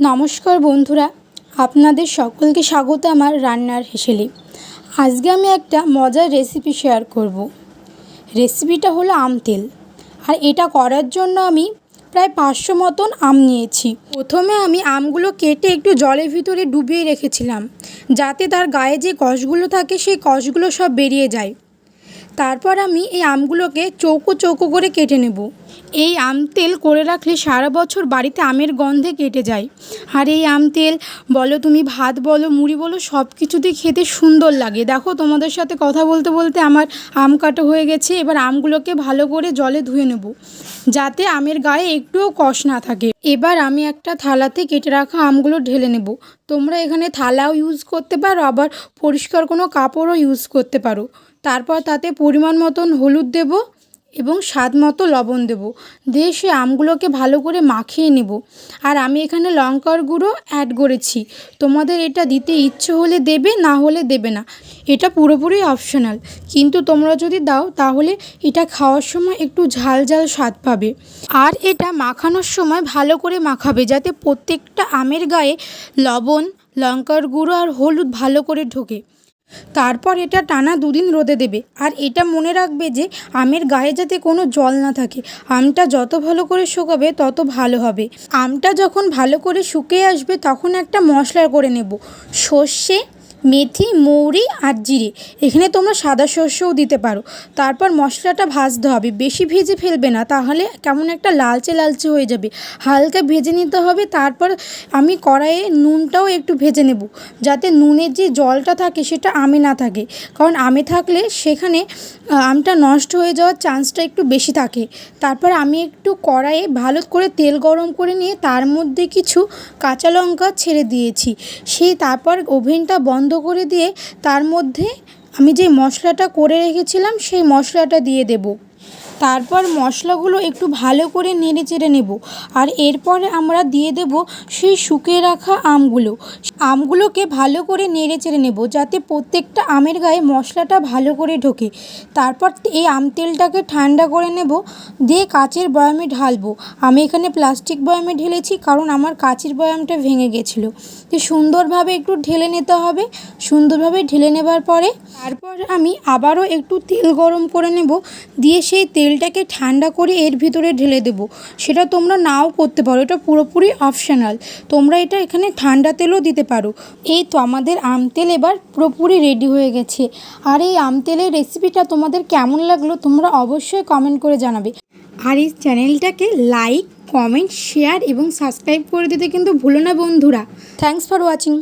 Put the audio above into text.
নমস্কার বন্ধুরা, আপনাদের সকলকে স্বাগত আমার রান্নার হেসেলে। আজকে আমি একটা মজার রেসিপি শেয়ার করব। রেসিপিটা হলো আম তেল। আর এটা করার জন্য আমি প্রায় পাঁচশো মতন আম নিয়েছি। প্রথমে আমি আমগুলো কেটে একটু জলের ভিতরে ডুবিয়ে রেখেছিলাম, যাতে তার গায়ে যে কষগুলো থাকে, সেই কষগুলো সব বেরিয়ে যায়। তারপর আমি এই আমগুলোকে চৌকো চৌকো করে কেটে নেব। এই আম তেল করে রাখলে সারা বছর বাড়িতে আমের গন্ধে কেটে যায়। আর এই আম তেল, বলো তুমি ভাত বলো, মুড়ি বলো সব কিছুতেই খেতে সুন্দর লাগে। দেখো তোমাদের সাথে কথা বলতে বলতে আমার আম কাটা হয়ে গেছে। এবার আমগুলোকে ভালো করে জলে ধুয়ে নেব, যাতে আমের গায়ে একটুও কষ না থাকে। এবার আমি একটা থালাতে কেটে রাখা আমগুলো ঢেলে নেব। তোমরা এখানে থালাও ইউজ করতে পারো, আবার পরিষ্কার কোনো কাপড়ও ইউজ করতে পারো। তারপর তাতে পরিমাণ মতন হলুদ দেব। এবং স্বাদ মতো লবণ দেব। দিয়ে সে আমগুলোকে ভালো করে মাখিয়ে নেব। আর আমি এখানে লঙ্কার গুঁড়ো অ্যাড করেছি। তোমাদের এটা দিতে ইচ্ছে হলে দেবে, না হলে দেবে না। এটা পুরোপুরি অপশনাল কিন্তু তোমরা যদি দাও, তাহলে এটা খাওয়ার সময় একটু ঝাল ঝাল স্বাদ পাবে। আর এটা মাখানোর সময় ভালো করে মাখাবে, যাতে প্রত্যেকটা আমের গায়ে লবণ, লঙ্কার গুঁড়ো আর হলুদ ভালো করে ঢোকে। তারপর এটা টানা দুদিন রোদে দেবে। আর এটা মনে রাখবে যে, আমের গায়ে যাতে কোনো জল না থাকে। আমটা যত ভালো করে শুকাবে, তত ভালো হবে। আমটা যখন ভালো করে শুকিয়ে আসবে, তখন একটা মশলা করে নেব। সর্ষে মেথি, মৌরি আর জিরে। এখানে তোমরা সাদা সর্ষেও দিতে পারো। তারপর মশলাটা ভাজতে হবে। বেশি ভেজে ফেলবে না। তাহলে কেমন একটা লালচে লালচে হয়ে যাবে। হালকা ভেজে নিতে হবে। তারপর আমি কড়াইয়ে নুনটাও একটু ভেজে নেব। যাতে নুনের যে জলটা থাকে সেটা আমে না থাকে। কারণ আমে থাকলে সেখানে আমটা নষ্ট হয়ে যাওয়ার চান্সটা একটু বেশি থাকে। তারপর আমি একটু কড়াইয়ে ভালো করে তেল গরম করে নিয়ে তার মধ্যে কিছু কাঁচা লঙ্কা ছেড়ে দিয়েছি। সেই তারপর ওভেনটা বন্ধ করে দিয়ে তার মধ্যে আমি যে মশলাটা করে রেখেছিলাম সেই মশলাটা দিয়ে দেব। তারপর মশলাগুলো একটু ভালো করে নেড়ে চেড়ে নেব। আর এরপরে আমরা দিয়ে দেব সেই শুকিয়ে রাখা আমগুলো। আমগুলোকে ভালো করে নেড়ে চেড়ে নেব যাতে প্রত্যেকটা আমের গায়ে মশলাটা ভালো করে ঢোকে। তারপর এই আম তেলটাকে ঠান্ডা করে নেব। দিয়ে কাচের বয়ামে ঢালবো। আমি এখানে প্লাস্টিক বয়ামে ঢেলেছি কারণ আমার কাচের বয়ামটা ভেঙে গেছিল। সুন্দরভাবে একটু ঢেলে নিতে হবে। সুন্দরভাবে ঢেলে নেবার পরে তারপর আমি আবারও একটু তেল গরম করে নেব, দিয়ে সেই তেলটাকে ঠান্ডা করে এর ভিতরে ঢেলে দেব। সেটা তোমরা নাও করতে পারো, এটা পুরোপুরি অপশনাল। তোমরা এটা এখানে ঠান্ডা তেলও দিতে পারো। এই তো আমাদের আম তেল এবার পুরোপুরি রেডি হয়ে গেছে। আর এই আম তেলের রেসিপিটা তোমাদের কেমন লাগল তোমরা অবশ্যই কমেন্ট করে জানাবে। আর এই চ্যানেলটাকে লাইক, কমেন্ট, শেয়ার এবং সাবস্ক্রাইব করে দিতে কিন্তু ভুলো না বন্ধুরা। Thanks for watching.